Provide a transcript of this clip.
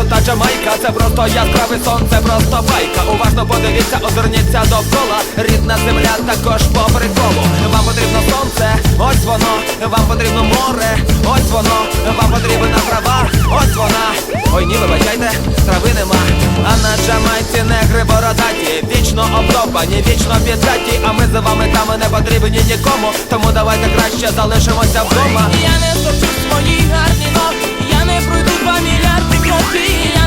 уся Джамайка Це просто яскравий сон, це просто байка. Уважно подивіться, озирніться довкола. Рідна земля також по приколу. Вам потрібно сонце, ось воно. Вам потрібно море, ось воно. Вам потрібна трава, ось вона. Ой ні, вибачайте, трави нема. А на Джамайці негри бородаті. Вічно обдовбані, вічно піддаті. А ми за вами там не потрібні нікому. Тому давайте краще залишимося вдома. Я не стопчу свої гарні ноги, be